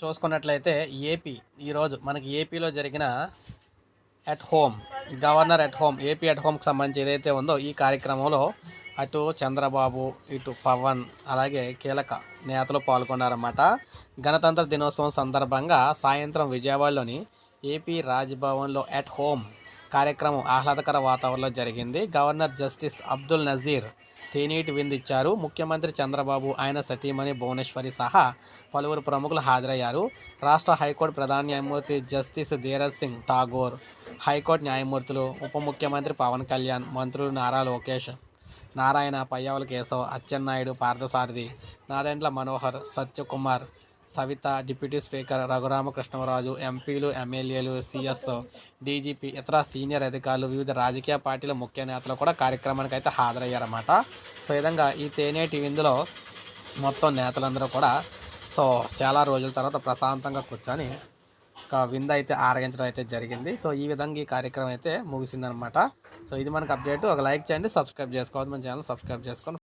చూసుకున్నట్లయితే ఏపీ ఈరోజు మనకి ఏపీలో జరిగిన at home governor at home AP at హోమ్కి సంబంధించి ఏదైతే ఉందో ఈ కార్యక్రమంలో అటు చంద్రబాబు ఇటు పవన్ అలాగే కీలక నేతలు పాల్గొన్నారన్నమాట. గణతంత్ర దినోత్సవం సందర్భంగా సాయంత్రం విజయవాడలోని ఏపీ రాజ్భవన్లో అట్ హోమ్ కార్యక్రమం ఆహ్లాదకర వాతావరణంలో జరిగింది. గవర్నర్ జస్టిస్ అబ్దుల్ నజీర్ తేనేటి విందిచ్చారు. ముఖ్యమంత్రి చంద్రబాబు ఆయన సతీమణి భువనేశ్వరి సహా పలువురు ప్రముఖులు హాజరయ్యారు. రాష్ట్ర హైకోర్టు ప్రధాన న్యాయమూర్తి justice Dhiraj Singh Thakur high court న్యాయమూర్తులు ఉప ముఖ్యమంత్రి పవన్ కళ్యాణ్ మంత్రులు నారా లోకేష్ నారాయణ పయ్యావల కేశవ్ అచ్చెన్నాయుడు పార్థసారథి నాదెండ్ల మనోహర్ సత్యకుమార్ సవిత డిప్యూటీ స్పీకర్ రఘురామకృష్ణరాజు ఎంపీలు ఎమ్మెల్యేలు సిఎస్ డీజీపీ ఇతర సీనియర్ అధికారులు వివిధ రాజకీయ పార్టీల ముఖ్య నేతలు కూడా కార్యక్రమానికి అయితే హాజరయ్యారన్నమాట. సో విధంగా ఈ తేనేటి విందులో మొత్తం నేతలందరూ కూడా సో చాలా రోజుల తర్వాత ప్రశాంతంగా కూర్చొని ఒక విందు అయితే ఆరగించడం అయితే జరిగింది. సో ఈ విధంగా ఈ కార్యక్రమం అయితే ముగిసిందనమాట సో ఇది మనకు అప్డేట్. ఒక లైక్ చేయండి సబ్స్క్రైబ్ చేసుకోవద్దు. మన ఛానల్ సబ్స్క్రైబ్ చేసుకోండి.